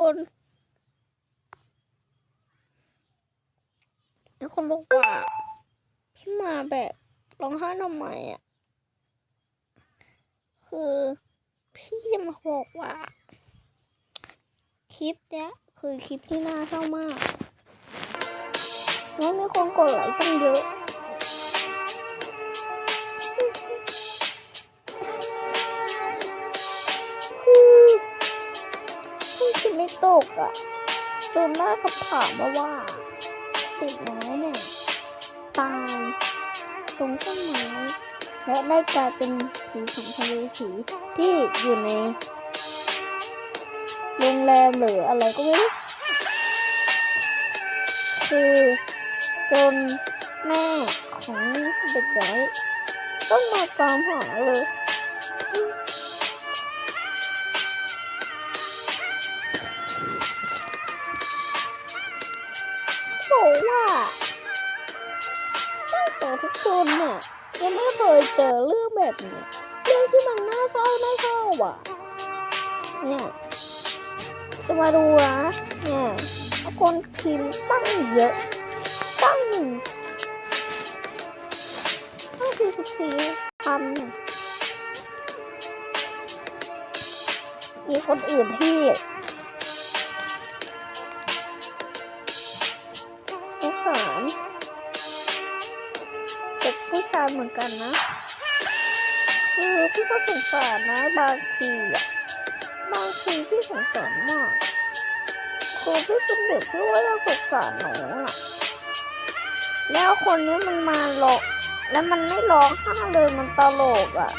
คนแล้วคนบอกว่า พี่มาแบบร้องไห้ทำไมอะ คือพี่จะมาบอกว่า คลิปเนี้ยคือคลิปที่น่าเศร้ามากแล้วมีคนกดไลค์ตั้งเยอะ ตกอะจนได้คำถามมาว่าเด็กน้เนี่ยตายตรงต้นไม้และได้กลายเป็นผีสัมภเวสีที่อยู่ในโรงแรมหรืออะไรก็ไม่รู้คือจนแม่ของเด็กน้อยต้องมาตามหาเลย แต่ทุกคนเนี่ยยังไม่เคยเจอเรื่องแบบนี้ เรื่องที่มันน่าเศร้าน่าเศร้าอะ เนี่ยจะมาดูนะเนี่ยคนพิมพ์ตั้งเยอะ ตั้งหนึ่งตั้งสี่สิบสี่พันมีคนอื่นที่ เหมือนกันนะคือพี่ก็สงสารนะ บางทีอะบางทีพี่สงสารมากคือพี่เป็นเด็กที่ว่าเราสงสารหน้อะแล้วคนนี้มันมาหลอกแล้วมันไม่ร้องไห้เลยมันตลกอะ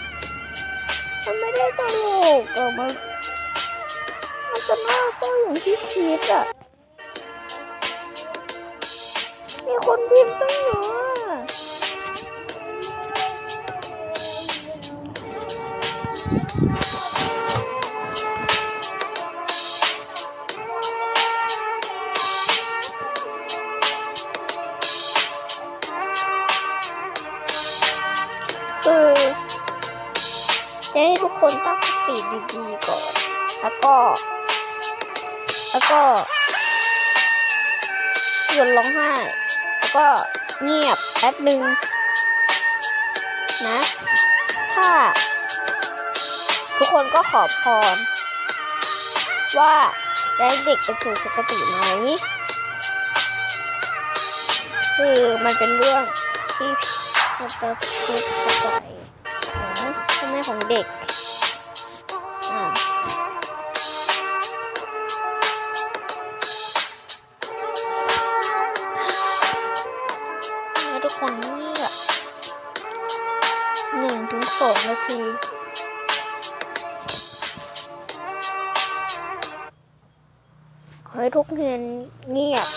มันไม่ได้ตลกอะมัน มันจะน่าเศร้าอย่างที่คิดอะมีคนพิมพ์ตั้งเยอะ คือจะให้ทุกคนตั้งสติดีๆก่อน แล้วก็ แล้วก็หยุดร้องไห้ แล้วก็เงียบแป๊บหนึ่งนะ ถ้า คนก็ขอพร ว่าจะให้เด็กไปสู่สุคติไหมคือมันเป็นเรื่องที่มันจะทุกข์ใจของพ่อแม่ของเด็กทุกคนเงียบหนึ่งถึงสองนาที ขอให้ทุกเงินเงียบ